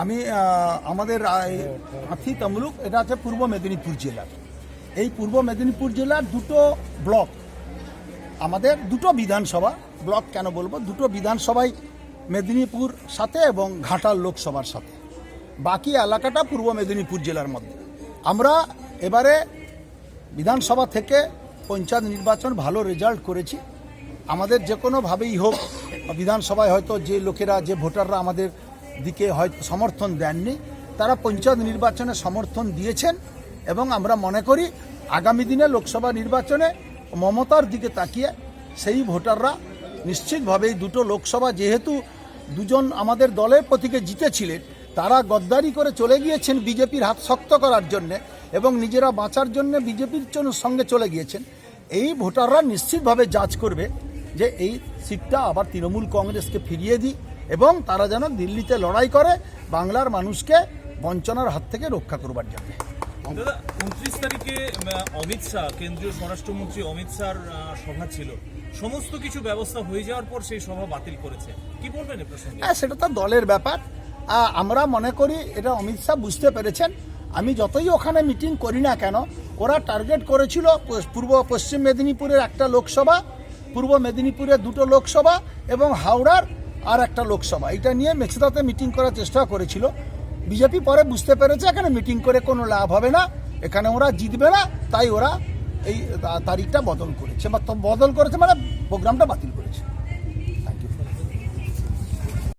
আমি আমাদের আথি তমলুক, এটা আছে পূর্ব মেদিনীপুর জেলার। এই পূর্ব মেদিনীপুর জেলার দুটো ব্লক, আমাদের দুটো বিধানসভা ব্লক কেন বলব? দুটো বিধানসভাই মেদিনীপুর সাথে এবং ঘাটাল লোকসভার সাথে। বাকি এলাকাটা পূর্ব মেদিনীপুর জেলার মধ্যে। আমরা এবারে বিধানসভা থেকে পঞ্চায়েত নির্বাচন ভালো রেজাল্ট করেছি। আমাদের যে কোনোভাবেই হোক, বিধানসভায় হয়তো যে লোকেরা, যে ভোটাররা আমাদের দিকে হয়তো সমর্থন দেননি। তারা পঞ্চায়েত নির্বাচনে সমর্থন দিয়েছেন এবং আমরা মনে করি আগামী দিনে লোকসভা নির্বাচনে মমতার দিকে তাকিয়ে সেই ভোটাররা নিশ্চিতভাবেই দুটো লোকসভা যেহেতু দুজন আমাদের দলের প্রতীকে জিতেছিলেন, তারা গদ্দারি করে চলে গিয়েছেন বিজেপির হাত শক্ত করার জন্যে এবং নিজেরা বাঁচার জন্য বিজেপির জন্য- সঙ্গে চলে গিয়েছেন। এই ভোটাররা নিশ্চিতভাবে যাচ করবে যে এই সিটটা আবার তৃণমূল কংগ্রেসকে ফিরিয়ে দিই এবং তারা যেন দিল্লিতে লড়াই করে বাংলার মানুষকে বঞ্চনার হাত থেকে রক্ষা করবার জন্য। দাদা উনত্রিশ তারিখে অমিত শাহ কেন্দ্রীয় স্বরাষ্ট্রমন্ত্রী অমিত শাহর সভা ছিল। সমস্ত কিছু ব্যবস্থা হয়ে যাওয়ার পর সেই সভা বাতিল করেছে। কি বলবেন হ্যাঁ সেটা তো দলের ব্যাপার। আমরা মনে করি এটা অমিত শাহ বুঝতে পেরেছেন। আমি যতই ওখানে মিটিং করি না কেন ওরা টার্গেট করেছিল পূর্ব পশ্চিম মেদিনীপুরের একটা লোকসভা পূর্ব মেদিনীপুরের দুটো লোকসভা এবং হাওড়ার আর একটা লোকসভা। এটা নিয়ে মেছেদাতে মিটিং করার চেষ্টা করেছিল। বিজেপি পরে বুঝতে পেরেছে, এখানে মিটিং করে কোনো লাভ হবে না। এখানে ওরা জিতবে না, তাই ওরা এই তারিখটা বদল করেছে। বা বদল করেছে মানে প্রোগ্রামটা বাতিল করেছে।